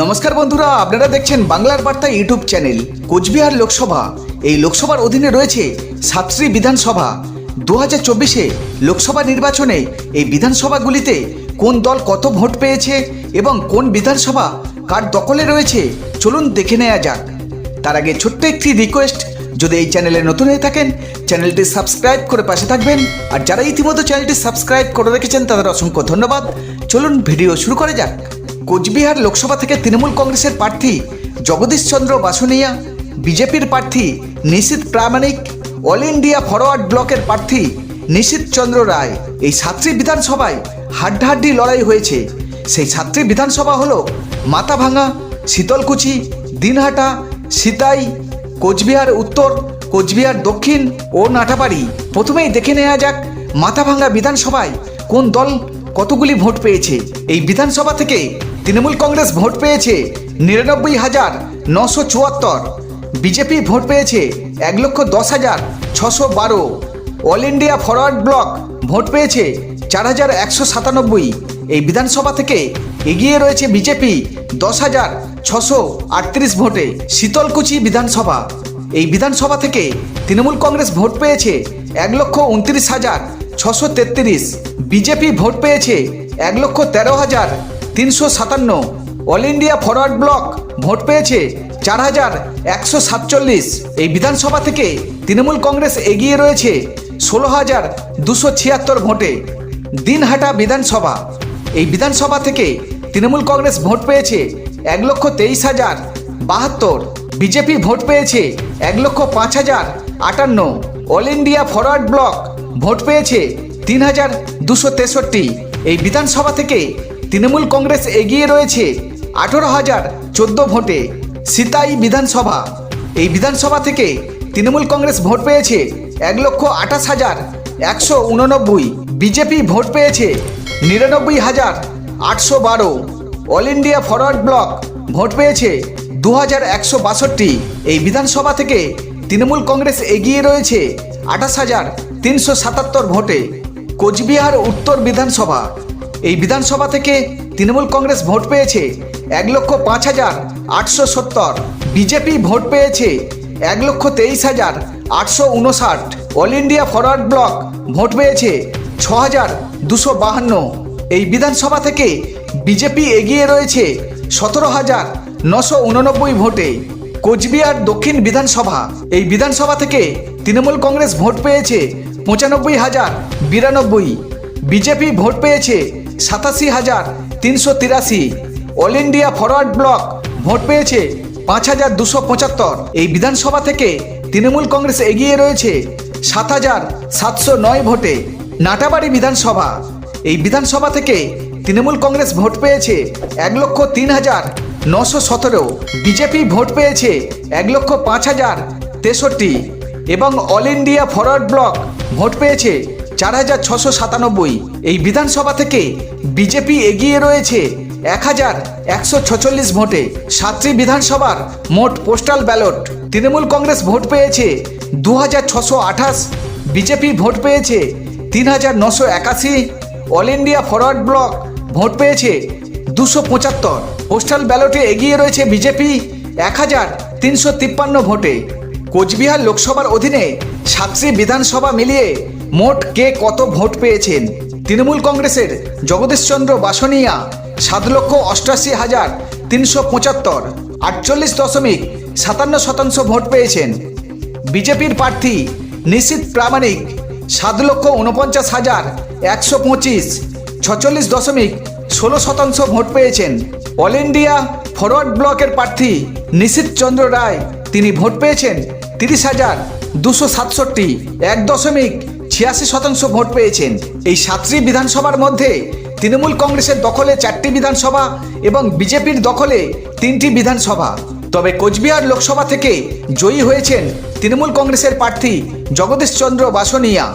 নমস্কার বন্ধুরা, আপনারা দেখছেন বাংলার বার্তা ইউটিউব চ্যানেল, কোচবিহার লোকসভা। এই লোকসভার অধীনে রয়েছে সাতটি বিধানসভা। দু হাজার চব্বিশে লোকসভা নির্বাচনে এই বিধানসভাগুলিতে কোন দল কত ভোট পেয়েছে এবং কোন বিধানসভা কার দখলে রয়েছে, চলুন দেখে নেওয়া যাক। তার আগে ছোট্ট একটি রিকোয়েস্ট যদি এই চ্যানেলে নতুন হয়ে থাকেন, চ্যানেলটি সাবস্ক্রাইব করে পাশে থাকবেন। আর যারা ইতিমধ্যে চ্যানেলটি সাবস্ক্রাইব করে রেখেছেন, তাদের অসংখ্য ধন্যবাদ। চলুন ভিডিও শুরু করা যাক। কোচবিহার লোকসভা থেকে তৃণমূল কংগ্রেসের প্রার্থী জগদীশ চন্দ্র বাসুনিয়া, বিজেপির প্রার্থী Nisith Pramanik, all India forward ব্লকের প্রার্থী নিশীত চন্দ্র রায়। এই সাতটি বিধানসভায় হাড্ডাহাড্ডি লড়াই হয়েছে। সেই সাতটি বিধানসভা হলো মাথাভাঙা, শীতলকুচি, দিনহাটা, সিতাই, কোচবিহার উত্তর, কোচবিহার দক্ষিণ ও নাটাবাড়ি প্রথমেই দেখে নেওয়া যাক মাথাভাঙ্গা বিধানসভায় কোন দল কতগুলি ভোট পেয়েছে। এই বিধানসভা থেকে তৃণমূল কংগ্রেস ভোট পেয়েছে নিরানব্বই হাজার নশো চুয়াত্তর। বিজেপি ভোট পেয়েছে এক লক্ষ দশ হাজার ছশো বারো। All India forward block vote পেয়েছে চার হাজার একশো সাতানব্বই। এই বিধানসভা থেকে এগিয়ে রয়েছে বিজেপি দশ হাজার ছশো আটত্রিশ ভোটে শীতলকুচি বিধানসভা। এই বিধানসভা থেকে তৃণমূল কংগ্রেস ভোট পেয়েছে এক লক্ষ উনত্রিশ হাজার ছশো তেত্রিশ। বিজেপি ভোট পেয়েছে এক লক্ষ তেরো হাজার তিনশো সাতান্ন। All India forward block vote পেয়েছে চার হাজার একশো সাতচল্লিশ। এই বিধানসভা থেকে তৃণমূল কংগ্রেস এগিয়ে রয়েছে ষোলো হাজার দুশো ছিয়াত্তর ভোটে। দিনহাটা বিধানসভা। এই বিধানসভা থেকে তৃণমূল কংগ্রেস ভোট পেয়েছে এক লক্ষ তেইশ হাজার বাহাত্তর। বিজেপি ভোট পেয়েছে এক লক্ষ পাঁচ হাজার আটান্ন। All India forward block vote পেয়েছে তিন হাজার দুশো তেষট্টি। এই বিধানসভা থেকে তৃণমূল কংগ্রেস এগিয়ে রয়েছে আঠেরো হাজার চোদ্দ ভোটে সিতাই বিধানসভা। এই বিধানসভা থেকে তৃণমূল কংগ্রেস ভোট পেয়েছে এক লক্ষ আঠাশ হাজার একশো উননব্বই। বিজেপি ভোট পেয়েছে নিরানব্বই হাজার আটশো বারো। All India forward block vote পেয়েছে দু হাজার একশো বাষট্টি। এই বিধানসভা থেকে তৃণমূল কংগ্রেস এগিয়ে রয়েছে আঠাশ হাজার তিনশো সাতাত্তর ভোটে। কোচবিহার উত্তর বিধানসভা। এই বিধানসভা থেকে তৃণমূল কংগ্রেস ভোট পেয়েছে এক লক্ষ পাঁচ হাজার আটশো সত্তর। বিজেপি ভোট পেয়েছে এক লক্ষ তেইশ হাজার আটশো উনষাট। All India forward block vote পেয়েছে ছ হাজার দুশো বাহান্ন। এই বিধানসভা থেকে বিজেপি এগিয়ে রয়েছে সতেরো হাজার নশো উননব্বই ভোটে। কোচবিহার দক্ষিণ বিধানসভা, এই বিধানসভা থেকে তৃণমূল কংগ্রেস ভোট পেয়েছে পঁচানব্বই হাজার বিরানব্বই। বিজেপি ভোট পেয়েছে সাতাশি হাজার তিনশো তিরাশি। All India forward block vote পেয়েছে পাঁচ হাজার দুশো পঁচাত্তর। এই বিধানসভা থেকে তৃণমূল কংগ্রেস এগিয়ে রয়েছে সাত হাজার সাতশো নয় ভোটে নাটাবাড়ি বিধানসভা। এই বিধানসভা থেকে তৃণমূল কংগ্রেস ভোট পেয়েছে এক লক্ষ তিন হাজার নশো সতেরো। বিজেপি ভোট পেয়েছে এক লক্ষ পাঁচ হাজার তেষট্টি। এবং all India forward block vote পেয়েছে চার হাজার ছশো সাতানব্বই। এই বিধানসভা থেকে বিজেপি এগিয়ে রয়েছে এক হাজার একশো ছচল্লিশ ভোটে। সাতটি বিধানসভার মোট postal ballot. Trinamool Congress vote পেয়েছে দু হাজার ছশো আঠাশ। বিজেপি ভোট পেয়েছে তিন হাজার নশো একাশি। All India forward block vote পেয়েছে দুশো পঁচাত্তর। পোস্টাল ব্যালটে এগিয়ে রয়েছে বিজেপি এক হাজার তিনশো তিপ্পান্ন ভোটে। কোচবিহার লোকসভার অধীনে সাতটি বিধানসভা মিলিয়ে মোট কে কত ভোট পেয়েছেন? তৃণমূল কংগ্রেসের জগদীশচন্দ্র বাসনিয়া, সাত লক্ষ অষ্টাশি হাজার তিনশো পঁচাত্তর, আটচল্লিশ দশমিক সাতান্ন শতাংশ ভোট পেয়েছেন। বিজেপির প্রার্থী নিশীত প্রামাণিক, সাত লক্ষ উনপঞ্চাশ হাজার একশো পঁচিশ, ছচল্লিশ দশমিক ষোলো শতাংশ ভোট পেয়েছেন। অল ইন্ডিয়া ফরওয়ার্ড ব্লকের প্রার্থী নিশীত চন্দ্র রায়, তিনি ভোট পেয়েছেন তিরিশ হাজার দুশো সাতষট্টি, এক দশমিক ছিয়াশি শতাংশ ভোট পেয়েছেন। এই সাতটি বিধানসভার মধ্যে তৃণমূল কংগ্রেসের দখলে চারটি বিধানসভা এবং বিজেপির দখলে তিনটি বিধানসভা। তবে কোচবিহার লোকসভা থেকে জয়ী হয়েছেন তৃণমূল কংগ্রেসের প্রার্থী জগদীশ চন্দ্র বাসনিয়া।